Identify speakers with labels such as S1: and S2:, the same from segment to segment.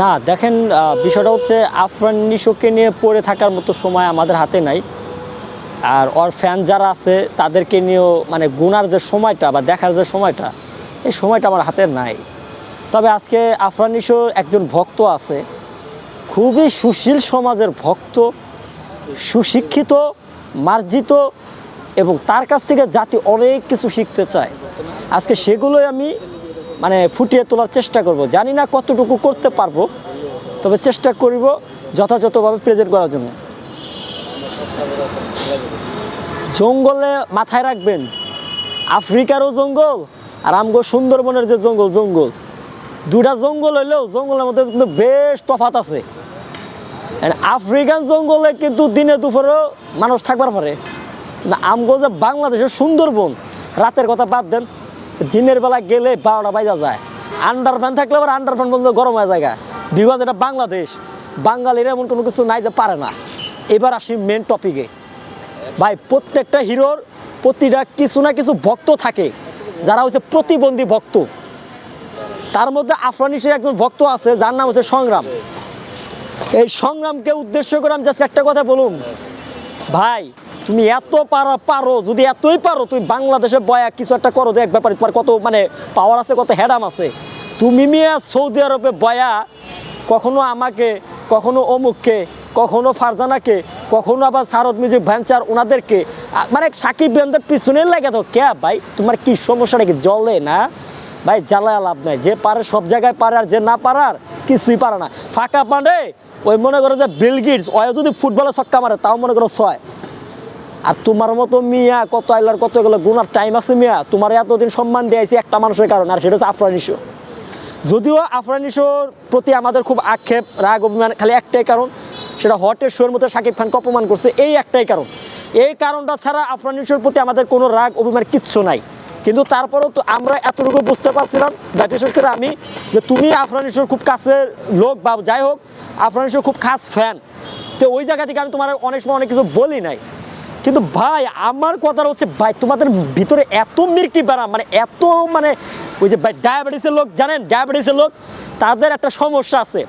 S1: না, দেখেন বিষয়টা হচ্ছে আফরান নিশোকে নিয়ে পড়ে থাকার মতো সময় আমাদের হাতে নাই। আর ওর ফ্যান যারা আছে, তাদেরকে নিয়েও মানে গুনার যে সময়টা বা দেখার যে সময়টা, এই সময়টা আমার হাতে নাই। তবে আজকে আফরান নিশোর একজন ভক্ত আছে, খুবই সুশীল সমাজের ভক্ত, সুশিক্ষিত, মার্জিত এবং তার কাছ থেকে জাতি অনেক কিছু শিখতে চায়। আজকে সেগুলোই আমি মানে ফুটিয়ে তোলার চেষ্টা করব। জানি না কতটুকু করতে পারব, তবে চেষ্টা করব যথাযথভাবে প্রেজেন্ট করার জন্য। জঙ্গলে মাথায় রাখবেন, আফ্রিকারও জঙ্গল আর আমগো সুন্দরবনের যে জঙ্গল জঙ্গল। দুটা জঙ্গল হইলেও জঙ্গলের মধ্যে কিন্তু বেশ তফাত আছে। আফ্রিকান জঙ্গলে কিন্তু দিনে দুপুরেও মানুষ থাকবার পারে। আমগো যে বাংলাদেশের সুন্দরবন, রাতের কথা বাদ দেন দিনের বেলা গেলে বারোটা বাইজা যায়। আন্ডার ফ্যান থাকলে আবার আন্ডার ফ্যান বলতে গরম হয়ে যায় বিকজ এটা বাংলাদেশ। বাঙালির এমন কোনো কিছু নাই যে পারে না। এবার আসি মেন টপিকে ভাই, প্রত্যেকটা হিরোর প্রতিটা কিছু না কিছু ভক্ত থাকে। যারা হচ্ছে প্রতিবন্ধী ভক্ত। তার মধ্যে আফরানিসের একজন ভক্ত আছে, যার নাম হচ্ছে সংগ্রাম। এই সংগ্রামকে উদ্দেশ্য করে আমি জাস্ট একটা কথা বলুন। ভাই তুমি এত পারা, পারো, যদি এতই পারো, তুমি বাংলাদেশে বয়া কিছু একটা করো দেখ ব্যাপারে তোমার কত মানে পাওয়ার আছে, কত হ্যাডাম আছে। তুমি মিয়া সৌদি আরবে বয়া, কখনো আমাকে, কখনো অমুককে, কখনো ফারজানাকে, কখনো আবার সারদ মিউজিক ভ্যাঞ্চার ওনাদেরকে মানে সাকিব বেনদের পিছনে লাগে তো কে ভাই? তোমার কি সমস্যাটা কি? জলে না? ভাই, জ্বালায় লাভ নাই। যে পারে সব জায়গায় পারে আর যে না পারার কিছুই পারে না। ফাঁকা পান্ডে ওই মনে করো যে বিলগিটস ওয় যদি ফুটবলে ছক্কা মারে, তাও মনে করো ছয়। আর তোমার মতো মিয়া, কত আইলার কত গেলো গুনার টাইম আছে মিয়া, তোমার এতদিন সম্মান দিয়েছি একটা মানুষের কারণে, আর সেটা হচ্ছে আফরান ইস্যু। যদিও আফরান প্রতি আমাদের খুব আক্ষেপ, রাগ, অভিমান, খালি একটাই কারণ, সেটা হটের শোয়ের মধ্যে শাকিব খানকে অপমান করছে, এই একটাই কারণ। এই কারণটা ছাড়া আফরান প্রতি আমাদের কোনো রাগ, অভিমান কিচ্ছু নাই। কিন্তু তারপরেও তো আমরা এতটুকু বুঝতে পারছিলাম বা বিশেষ করে আমি, যে তুমি আফরান খুব কাছের লোক বা যাই হোক, আফরান খুব খাস ফ্যান তো ওই জায়গা থেকে আমি তোমার অনেক সময় অনেক কিছু বলি নাই। কিন্তু ভাই, আমার কথা হচ্ছে, ভাই, তোমাদের ভিতরে এত মির্কি বেড়া মানে এত মানে ওই যে ভাই, ডায়াবেটিসের লোক, জানেন, ডায়াবেটিসের লোক, তাদের একটা সমস্যা আছে।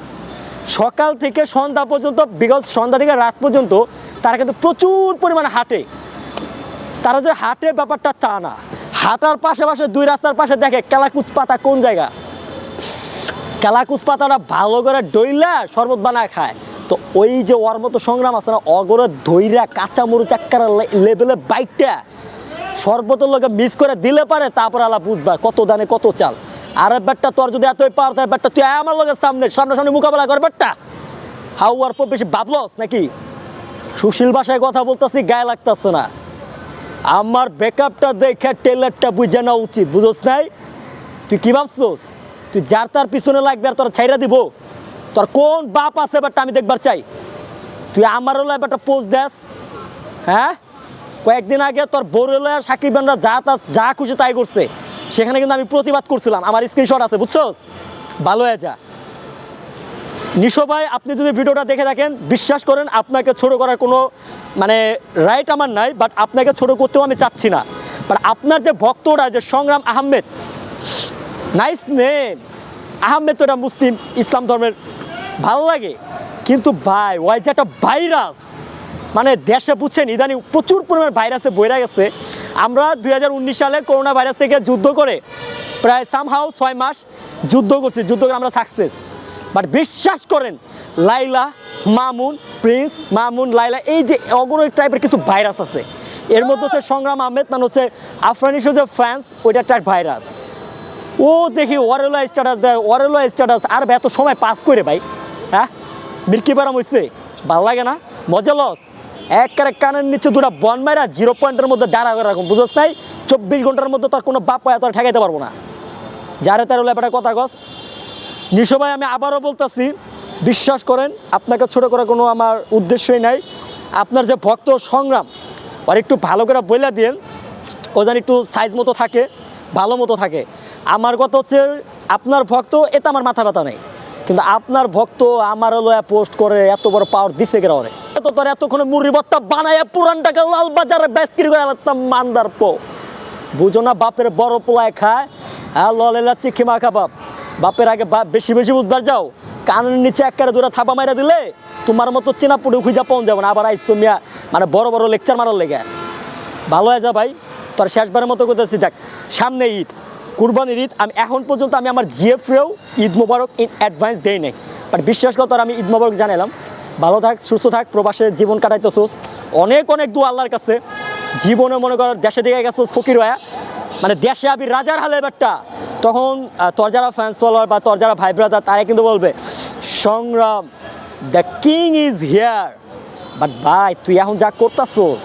S1: সকাল থেকে সন্ধ্যা পর্যন্ত বিগত সন্ধ্যা থেকে রাত পর্যন্ত, তারা কিন্তু প্রচুর পরিমাণে হাঁটে। তারা যে হাঁটে ব্যাপারটা তা না। হাঁটার পাশাপাশি দুই রাস্তার পাশে দেখে কেলাকুচ পাতা কোন জায়গা? কেলাকুচ পাতাটা ভালো করে ডইলা শরবত বানায় খায়। তো ওই যে ওর মতো সংগ্রাম আছে না, অগরে ধৈরা কাঁচা মরিচ একবার লেভেলে বাইকটা শরবতের লোকে মিস করে দিলে পারে, তারপর আলা বুঝবা কত দানে কত চাল। আর ব্যাটটা তোর যদি এতই পার তাই ব্যাটটা তুই আমার লোকের সামনে, সামনাসামনি মোকাবেলা কর ব্যাটটা হাউ আর পর বেশি ভাবলস নাকি? সুশীল ভাষায় কথা বলতেছি, গায়ে লাগতেছে না। আমার ব্যাকআপটা দেখে টেলারটা বুঝে নেওয়া উচিত, বুঝোস নাই? তুই কি ভাবছোস? তুই যার তার পিছনে লাগবে আর তোর ছাইরা দিব? তোর কোন বাপ আছে ব্যাপারটা আমি দেখবার চাই? তুই আমারও ব্যাপারটা পোস্ট দেস হ্যাঁ? কয়েকদিন আগে তোর বড়লা সাকিব খানরা যা তা, যা খুশি তাই করছে। সেখানে কিন্তু আমি প্রতিবাদ করছিলাম, আমার স্ক্রিনশট আছে, বুঝছোস? ভালো হয়ে যা। নিশো ভাই, আপনি যদি ভিডিওটা দেখে থাকেন, বিশ্বাস করেন আপনাকে ছোট করার কোনো মানে রাইট আমার নাই বাট আপনাকে ছোট করতেও আমি চাচ্ছি না। বাট আপনার যে ভক্তরা, যে সংগ্রাম আহমেদ নাইস নেম আহমেদ তো এটা মুসলিম, ইসলাম ধর্মের ভালো লাগে। কিন্তু ভাই, ওই যে একটা ভাইরাস। মানে দেশে বুঝছেন, ইদানিং প্রচুর পরিমাণ ভাইরাসে বইরা গেছে। আমরা দুই হাজার উনিশ সালে করোনা ভাইরাস থেকে যুদ্ধ করে প্রায় সামহাও ছয় মাস যুদ্ধ করছি, যুদ্ধ করে আমরা সাকসেস বাট বিশ্বাস করেন, লাইলা, মামুন, প্রিন্স, মামুন, লাইলা, এই যে অগর টাইপের কিছু ভাইরাস আছে। এর মধ্যে হচ্ছে সংগ্রাম আহমেদ মানে হচ্ছে আফরানিসের যে ফ্যান্স ওইটা একটা ভাইরাস। ও দেখি ওয়ারেলা স্ট্যাটাস দেয় ওয়ারেলা স্ট্যাটাস আর এত সময় পাস করে ভাই। হ্যাঁ? মির্কি বারাম হচ্ছে ভালো লাগে না? মজা লস। এক কানের নিচে দুটা বন মারা জিরো পয়েন্টের মধ্যে দাঁড়া করে রাখুন, বুঝোস নাই? চব্বিশ ঘণ্টার মধ্যে তার কোনো বাপ এত ঠেকাইতে পারব না। যারে তার ব্যাপারে কথা গস নিশো ভাই, আমি আবারও বলতেছি, বিশ্বাস করেন, আপনাকে ছোট করার কোনো আমার উদ্দেশ্যই নাই। আপনার যে ভক্ত সংগ্রাম আর একটু ভালো করে বইলা দিন ও যেন একটু সাইজ মতো থাকে, ভালো মতো থাকে। আমার কথা হচ্ছে, আপনার ভক্ত, এতে আমার মাথা ব্যথা নেই। কিন্তু আপনার ভক্ত আমার লয়া পোস্ট করে এত বড় পাওয়ার দিছে গেরা ওরে? তো তোর এতক্ষণ মুড়ি ভত্তা বানায় পুরানটাকে লাল বাজারে বেস্কির করে লাগতাম মান্দার পো। বুঝো না বাপের বড় পোলায় খায়? হ্যাঁ ললেলা চিকি মাখা বাপ বাপের আগে বাপ বেশি বেশি বুঝবার যাও। কানের নিচে একবারে দূরে থাপা মারা দিলে তোমার মতো চেনা পুটে খুঁজা পাওয়া যাবে না। আবার আইসো মিয়া মানে বড় বড় লেকচার মারার লেগে। ভালো হয়ে যা ভাই, তোর শেষবারের মতো করতেছি, দেখ, সামনে ঈদ। কুরবানির ঈদ, আমি এখন পর্যন্ত আমি আমার জিএফরেও ঈদ মোবারক ইন অ্যাডভান্স দেই নাই। বাট বিশ্বাস কর তোর, আমি ঈদ মোবারক জানালাম ভালো থাক, সুস্থ থাক প্রবাসের জীবন কাটাইতেছোস। অনেক অনেক দু আল্লাহর কাছে। জীবনে মনে কর দেশে দিকে গেছোস ফকির হয়ে। মানে দেশে আবি রাজার হালে ব্যাটটা তখন তোর যারা ফ্যান্স ফলোয়ার বা তোর যারা ভাই ব্রাদার তারা কিন্তু বলবে, Sangram the king is here but ভাই, তুই এখন যা করতাছোস,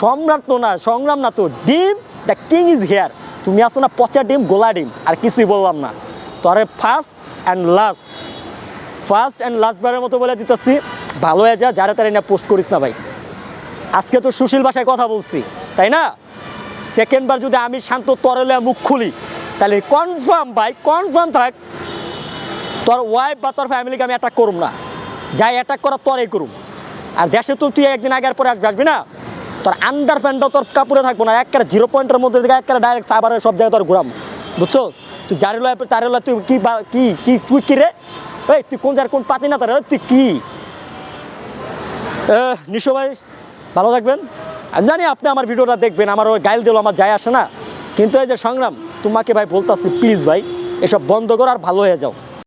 S1: সম্রাট তো না, সংগ্রাম না তো ডিম দ্য কিং ইজ হেয়ার তুমি আসো না পচা ডিম, গোলা ডিম, আর কিছুই বললাম না। তোরে first and last first and last বারের মতো বলে দিতেছি, ভালো হয়ে যা, যারা তারা না পোস্ট করিস না ভাই। আজকে তো সুশীল ভাষায় কথা বলছি, তাই না? সেকেন্ড বার যদি আমি শান্ত তরলে মুখ খুলি, তাহলে কনফার্ম ভাই কনফার্ম থাক, তোর ওয়াইফ বা তোর ফ্যামিলিকে আমি অ্যাটাক করুম না। যাই অ্যাটাক করার তোরাই করুম। আর দেশে তো তুই একদিন আগের পরে আসবি আসবি না? তোর আন্ডার প্যান্টটাও তোর কাপড়ে থাকব না একটা জিরো পয়েন্টের মধ্যে থেকে একটা ডাইরেক্ট সাবারের সব জায়গায় তোর ঘুরাম। বুঝছ তুই যারে লয়, তারে লয় তুই কি কি কি, তুই কি রে? এই, তুই কোন যার কোন পাতি না তার তুই কি? নিশো ভাই, ভালো থাকবেন। আমি জানি আপনি আমার ভিডিওটা দেখবেন, আমার ওই গাইল দিল আমার যায় আসে না। কিন্তু এই যে সংগ্রাম, তোমাকে ভাই বলতাছি প্লিজ ভাই, এসব বন্ধ করো আর ভালো হয়ে যাও।